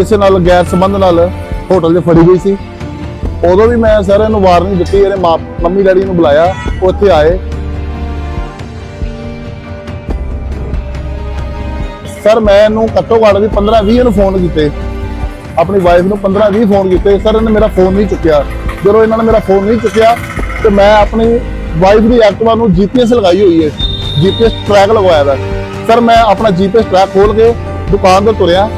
ਕਿਸੇ ਨਾਲ ਗੈਰ ਸੰਬੰਧ ਨਾਲ ਹੋਟਲ 'ਚ ਫੜੀ ਗਈ ਸੀ। ਉਦੋਂ ਵੀ ਮੈਂ ਸਰ ਇਹਨੂੰ ਵਾਰਨਿੰਗ ਦਿੱਤੀ ਇਹਦੇ ਮਾਂ, ਮੰਮੀ, ਡੈਡੀ ਨੂੰ ਬੁਲਾਇਆ, ਉਹ ਇੱਥੇ ਆਏ। ਸਰ, ਮੈਂ ਇਹਨੂੰ ਘੱਟੋ ਘੱਟ ਵੀ 15 20 ਨੂੰ ਫੋਨ ਕੀਤੇ। ਆਪਣੀ ਵਾਈਫ ਨੂੰ 15 20 ਫੋਨ ਕੀਤੇ। ਸਰ, ਇਹਨੇ ਮੇਰਾ ਫੋਨ ਨਹੀਂ ਚੁੱਕਿਆ। ਜਦੋਂ ਇਹਨਾਂ ਨੇ ਮੇਰਾ ਫੋਨ ਨਹੀਂ ਚੁੱਕਿਆ, ਤੇ ਮੈਂ ਆਪਣੀ ਵਾਈਫ ਦੀ ਐਕਟਿਵਾ ਨੂੰ ਜੀਪੀਐਸ ਲਗਾਈ ਹੋਈ ਹੈ। ਜੀਪੀਐਸ ਟਰੈਕ ਲਗਵਾਇਆ ਦਾ ਸਰ, ਮੈਂ ਆਪਣਾ ਜੀਪੀਐਸ ਟਰੈਕ ਖੋਲ ਕੇ ਦੁਕਾਨ ਤੋਂ ਤੁਰਿਆ।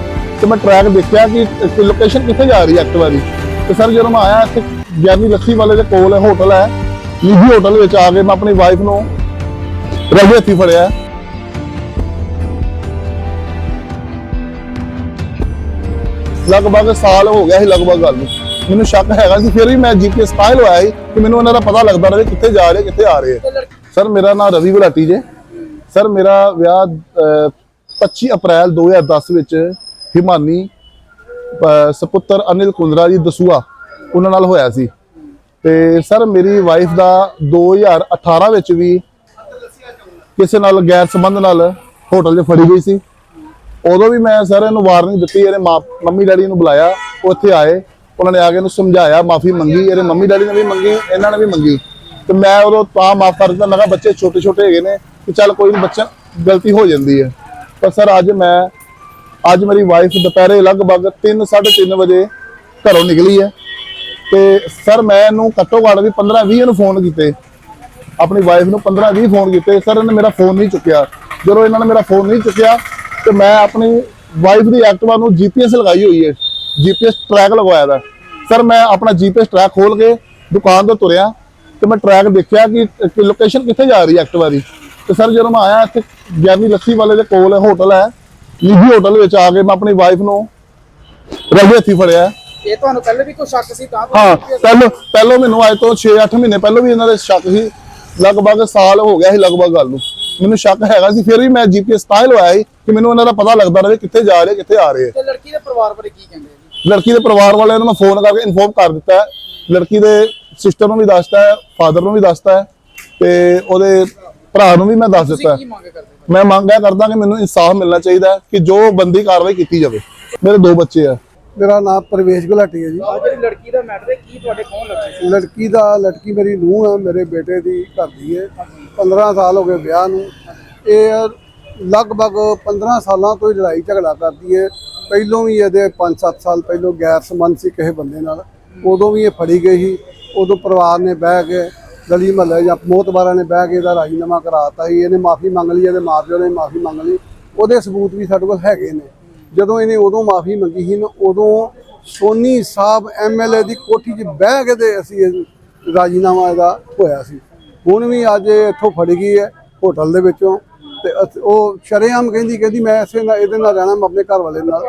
ਤੇ ਮੈਂ ਟਰੈਕ ਦੇਖਿਆ ਕਿ ਲੋਕੇਸ਼ਨ ਕਿੱਥੇ ਜਾ ਰਹੀ ਹੈ ਐਕਟਿਵਾ ਦੀ ਤੇ ਸਰ ਜਦੋਂ ਮੈਂ ਆਇਆ ਇੱਥੇ ਗਿਆਨੀ ਲੱਸੀ ਵਾਲੇ ਦੇ ਕੋਲ ਹੋਟਲ ਹੈ ਨਿੱਜੀ ਹੋਟਲ ਵਿੱਚ ਆ ਕੇ ਮੈਂ ਆਪਣੀ ਵਾਈਫ ਨੂੰ ਰਗੇ ਹੱਥੀ ਫੜਿਆ। ਲਗਭਗ ਸਾਲ ਹੋ ਗਿਆ ਸੀ ਲਗਭਗ ਗੱਲ ਨੂੰ। ਮੈਨੂੰ ਸ਼ੱਕ ਹੈਗਾ ਸੀ ਫਿਰ ਵੀ ਮੈਂ ਜੀਪੀਐਸ ਸਟਾਈਲ ਹੋਇਆ ਸੀ ਕਿ ਮੈਨੂੰ ਉਹਨਾਂ ਦਾ ਪਤਾ ਲੱਗਦਾ ਰਹੇ ਕਿੱਥੇ ਜਾ ਰਹੇ ਕਿੱਥੇ ਆ ਰਹੇ ਸਰ ਮੇਰਾ ਨਾਮ ਰਵੀ ਗੁਲਾਟੀ ਜੇ। ਸਰ ਮੇਰਾ ਵਿਆਹ ਅਹ, 25 ਅਪ੍ਰੈਲ 2010 ਵਿੱਚ ਹਿਮਾਨੀ ਸਪੁੱਤਰ ਅਨਿਲ ਕੁੰਦਰਾ ਜੀ ਦਸੂਆ ਉਹਨਾਂ ਨਾਲ ਹੋਇਆ ਸੀ। ਤੇ ਸਰ ਮੇਰੀ ਵਾਈਫ ਦਾ 2018 ਵਿੱਚ ਵੀ ਕਿਸੇ ਨਾਲ ਗੈਰ ਸੰਬੰਧ ਨਾਲ ਹੋਟਲ 'ਚ ਫੜੀ ਗਈ ਸੀ। ਉਦੋਂ ਵੀ ਮੈਂ ਸਰ ਇਹਨੂੰ ਵਾਰਨਿੰਗ ਦਿੱਤੀ ਇਹਦੇ ਮਾਂ, ਮੰਮੀ ਡੈਡੀ ਨੂੰ ਬੁਲਾਇਆ ਉਹ ਇੱਥੇ ਆਏ। ਉਹਨਾਂ ਨੇ ਆ ਕੇ ਇਹਨੂੰ ਸਮਝਾਇਆ, ਮਾਫੀ ਮੰਗੀ, ਇਹਦੇ ਮੰਮੀ ਡੈਡੀ ਨੇ ਵੀ ਮੰਗੀ, ਇਹਨਾਂ ਨੇ ਵੀ ਮੰਗੀ। ਤੇ ਮੈਂ ਉਦੋਂ ਤਾਂ ਮਾਫ ਕਰ ਦਿੱਤਾ, ਮੈਂ ਕਿਹਾ ਬੱਚੇ ਛੋਟੇ ਛੋਟੇ ਹੈਗੇ ਨੇ, ਕਿ ਚੱਲ ਕੋਈ ਨਹੀਂ ਬੱਚਾ ਗਲਤੀ ਹੋ ਜਾਂਦੀ ਹੈ। ਪਰ ਸਰ ਅੱਜ ਮੈਂ ਅੱਜ ਮੇਰੀ ਵਾਈਫ ਦੁਪਹਿਰੇ ਲਗਭਗ 3 3:30 ਵਜੇ ਘਰੋਂ ਨਿਕਲੀ ਹੈ। ਤੇ ਸਰ, ਮੈਂ ਇਹਨੂੰ ਘੱਟੋ ਘੱਟ ਵੀ 15 20 ਨੂੰ ਫੋਨ ਕੀਤੇ। ਆਪਣੀ ਵਾਈਫ ਨੂੰ 15 20 ਫੋਨ ਕੀਤੇ। ਸਰ, ਇਹਨੇ ਮੇਰਾ ਫੋਨ ਨਹੀਂ ਚੁੱਕਿਆ। ਜਦੋਂ ਇਹਨਾਂ ਨੇ ਮੇਰਾ ਫੋਨ ਨਹੀਂ ਚੁੱਕਿਆ, ਤੇ ਮੈਂ ਆਪਣੀ ਵਾਈਫ ਦੀ ਐਕਟਿਵਾ ਨੂੰ ਜੀਪੀਐਸ ਲਗਾਈ ਹੋਈ ਹੈ। ਜੀਪੀਐਸ ਟਰੈਕ ਲਗਵਾਇਆ ਦਾ। ਸਰ, ਮੈਂ ਆਪਣਾ ਜੀਪੀਐਸ ਟਰੈਕ ਖੋਲ ਕੇ ਦੁਕਾਨ ਤੋਂ ਤੁਰਿਆ ਤੇ ਮੈਂ ਟਰੈਕ ਦੇਖਿਆ ਕਿ ਲੋਕੇਸ਼ਨ ਕਿੱਥੇ ਜਾ ਰਹੀ ਹੈ ਐਕਟਿਵਾ ਦੀ। ਤੇ ਸਰ, ਜਦੋਂ ਮੈਂ ਆਇਆ, ਇੱਥੇ ਗਿਆਨੀ ਲੱਸੀ ਵਾਲੇ ਦੇ ਕੋਲ ਹੋਟਲ ਹੈ। ਨਿੱਜੀ ਹੋਟਲ ਵਿੱਚ ਆ ਕੇ ਮੈਂ ਆਪਣੀ ਵਾਈਫ ਨੂੰ ਰਗੇ ਹੱਥੀ ਫੜਿਆ। ਇਹ ਤੁਹਾਨੂੰ ਪਹਿਲੇ ਵੀ ਕੋਈ ਸ਼ੱਕ ਸੀ ਤਾਂ ਹਾਂ ਪਹਿਲਾਂ ਪਹਿਲਾਂ ਮੈਨੂੰ ਅੱਜ ਤੋਂ 6-8 ਮਹੀਨੇ ਪਹਿਲਾਂ ਵੀ ਇਹਨਾਂ ਦੇ ਸ਼ੱਕ ਸੀ। ਲਗਭਗ ਸਾਲ ਹੋ ਗਿਆ ਸੀ ਲਗਭਗ ਗੱਲ ਨੂੰ। ਮੈਨੂੰ ਸ਼ੱਕ ਹੈਗਾ ਸੀ ਫਿਰ ਵੀ ਮੈਂ ਜੀਪੀਐਸ ਸਟਾਈਲ ਹੋਇਆ ਸੀ ਕਿ ਮੈਨੂੰ ਇਹਨਾਂ ਦਾ ਪਤਾ ਲੱਗਦਾ ਰਹੇ ਕਿੱਥੇ ਜਾ ਰਹੇ ਕਿੱਥੇ ਆ ਰਹੇ। ਤੇ ਲੜਕੀ ਦੇ ਪਰਿਵਾਰ ਬਾਰੇ ਕੀ ਕਹਿੰਦੇ ਜੀ? ਲੜਕੀ ਦੇ ਪਰਿਵਾਰ ਵਾਲਿਆਂ ਨੂੰ ਮੈਂ ਫੋਨ ਕਰਕੇ ਇਨਫੋਰਮ ਕਰ ਦਿੱਤਾ ਹੈ। ਲੜਕੀ ਦੇ ਸਿਸਟਰ ਨੂੰ ਵੀ ਦੱਸਤਾ ਹੈ ਫਾਦਰ ਨੂੰ ਵੀ ਦੱਸਤਾ ਹੈ ਤੇ ਉਹਦੇ ਭਰਾ ਨੂੰ ਵੀ ਮੈਂ ਦੱਸ ਦਿੱਤਾ ਕੀ ਹੈ ਮੰਗ ਕਰਦੇ ਮੈਂ ਮੰਗ ਇਹ ਕਰਦਾ ਕਿ ਮੈਨੂੰ ਇਨਸਾਫ ਮਿਲਣਾ ਚਾਹੀਦਾ ਹੈ ਕਿ ਜੋ ਬੰਦੀ ਕਾਰਵਾਈ ਕੀਤੀ ਜਾਵੇ। ਮੇਰੇ ਦੋ ਬੱਚੇ ਆ। ਮੇਰਾ ਨਾਮ ਪ੍ਰਵੇਸ਼ ਗੁਲਾਟੀ ਹੈ ਜੀ। ਆ ਜਿਹੜੀ ਲੜਕੀ ਦਾ ਮੈਟਰ ਹੈ ਕੀ ਤੁਹਾਡੇ ਕੌਣ ਲੱਗੀ ਸੀ? ਲੜਕੀ ਦਾ ਲੜਕੀ ਮੇਰੀ ਨੂੰਹ ਹੈ ਮੇਰੇ ਬੇਟੇ ਦੀ ਘਰ ਦੀ ਹੈ। 15 ਸਾਲ ਹੋ ਗਏ ਵਿਆਹ ਨੂੰ। ਇਹ ਲਗਭਗ 15 ਸਾਲਾਂ ਤੋਂ ਹੀ ਲੜਾਈ ਝਗੜਾ ਕਰਦੀ ਹੈ। ਪਹਿਲੋਂ ਵੀ ਇਹਦੇ 5-7 ਸਾਲ ਪਹਿਲੋਂ ਗੈਰ ਸੰਬੰਧ ਸੀ ਕਿਸੇ ਬੰਦੇ ਨਾਲ। ਉਦੋਂ ਵੀ ਇਹ ਫੜੀ ਗਈ ਸੀ। ਉਦੋਂ ਪਰਿਵਾਰ ਨੇ ਬਹਿ ਕੇ ਗਲੀ ਮਹੱਲੇ ਜਾਂ ਮੋਤਬਾਰਾਂ ਨੇ ਬਹਿ ਕੇ ਇਹਦਾ ਰਾਜੀਨਾਮਾ ਕਰਾਤਾ ਸੀ ਇਹਨੇ ਮਾਫੀ ਮੰਗ ਲਈ ਇਹਦੇ ਮਾਪਿਓ ਨੇ ਮਾਫੀ ਮੰਗ ਲਈ। ਉਹਦੇ ਸਬੂਤ ਵੀ ਸਾਡੇ ਕੋਲ ਹੈਗੇ ਨੇ। ਜਦੋਂ ਇਹਨੇ ਉਦੋਂ ਮਾਫੀ ਮੰਗੀ ਸੀ ਨਾ ਉਦੋਂ ਸੋਨੀ ਸਾਹਿਬ ਐਮਐਲਏ ਦੀ ਕੋਠੀ 'ਚ ਬਹਿ ਕੇ ਤੇ ਅਸੀਂ ਰਾਜੀਨਾਮਾ ਇਹਦਾ ਹੋਇਆ ਸੀ। ਹੁਣ ਵੀ ਅੱਜ ਇੱਥੋਂ ਫੜੀ ਗਈ ਹੈ ਹੋਟਲ ਦੇ ਵਿੱਚੋਂ। ਤੇ ਉਹ ਸ਼ਰੇਆਮ ਕਹਿੰਦੀ ਕਹਿੰਦੀ ਮੈਂ ਇਸੇ ਨਾਲ ਇਹਦੇ ਨਾਲ ਰਹਿਣਾ ਮੈਂ ਆਪਣੇ ਘਰ ਵਾਲੇ ਨਾਲ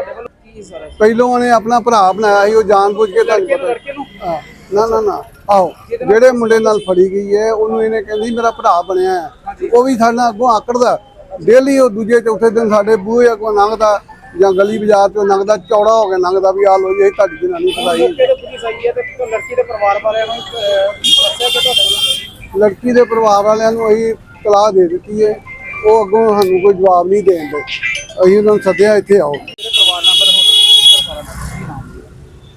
ਪਹਿਲੋਂ ਉਹਨੇ ਆਪਣਾ ਭਰਾ ਬਣਾਇਆ ਸੀ ਉਹ ਜਾਣਬੁੱਝ ਕੇ ਤੁਹਾਨੂੰ ਪਤਾ ਨਾ ਨਾ ਨਾ। ਆਓ ਜਿਹੜੇ ਮੁੰਡੇ ਨਾਲ ਫੜੀ ਗਈ ਹੈ ਉਹਨੂੰ ਇਹਨੇ ਕਹਿੰਦੀ ਮੇਰਾ ਭਰਾ ਬਣਿਆ ਹੈ। ਉਹ ਵੀ ਸਾਡੇ ਨਾਲ ਅੱਗੋਂ ਆਕੜਦਾ। ਡੇਲੀ ਉਹ ਦੂਜੇ ਚੌਥੇ ਦਿਨ ਸਾਡੇ ਬੂਹੇ ਅੱਗੋਂ ਲੰਘਦਾ ਜਾਂ ਗਲੀ ਬਾਜ਼ਾਰ ਚੋਂ ਲੰਘਦਾ ਚੌੜਾ ਹੋ ਕੇ ਲੰਘਦਾ ਵੀ ਆ ਲੋ ਜੀ ਇਹ ਤੁਹਾਡੀ ਜਨਾਨੀ ਤੇ ਲੜਕੀ ਦੇ ਪਰਿਵਾਰ ਵਾਲਿਆਂ ਨੂੰ ਲੜਕੀ ਦੇ ਪਰਿਵਾਰ ਵਾਲਿਆਂ ਅਸੀਂ ਤਲਾਹ ਦੇ ਦਿੱਤੀ ਹੈ। ਉਹ ਅੱਗੋਂ ਸਾਨੂੰ ਕੋਈ ਜਵਾਬ ਨਹੀਂ ਦੇਣ ਦੇ। ਅਸੀਂ ਉਹਨਾਂ ਨੂੰ ਸੱਦਿਆ ਇੱਥੇ ਆਓ ਜਿਹੜੇ ਪਰਿਵਾਰ ਨੰਬਰ ਹੋਟਲ ਸਾਰਾ ਕੀ ਨਾਮ ਜੀ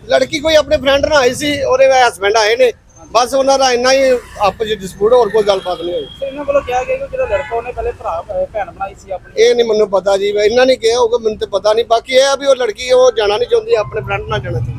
ਲੜਕੀ ਕੋਈ ਆਪਣੇ ਫਰੈਂਡ ਨਾਲ ਆਈ ਸੀ ਉਹਦੇ ਹਸਬੰਡ ਆਏ ਨੇ। ਬਸ ਉਹਨਾਂ ਦਾ ਇੰਨਾ ਹੀ ਆਪਸ ਵਿੱਚ ਡਿਸਪਿਊਟ ਹੋਰ ਕੋਈ ਗੱਲਬਾਤ ਨਹੀਂ ਹੋਈ। ਇਹਨਾਂ ਵੱਲੋਂ ਕਿਹਾ ਗਿਆ ਕਿ ਜਿਹੜਾ ਲੜਕਾ ਉਹਨੇ ਪਹਿਲੇ ਭਰਾ ਭੈਣ ਬਣਾਈ ਸੀ ਆਪਣੀ। ਇਹ ਨਹੀਂ ਮੈਨੂੰ ਪਤਾ ਜੀ ਇਹਨਾਂ ਨੇ ਕਿਹਾ ਹੋਊਗਾ ਮੈਨੂੰ ਤੇ ਪਤਾ ਨਹੀਂ। ਬਾਕੀ ਇਹ ਆ ਵੀ ਉਹ ਲੜਕੀ ਉਹ ਜਾਣਾ ਨਹੀਂ ਚਾਹੁੰਦੀ ਆਪਣੇ ਫਰੈਂਡ ਨਾਲ ਜਾਣਾ ਚਾਹੁੰਦੀ।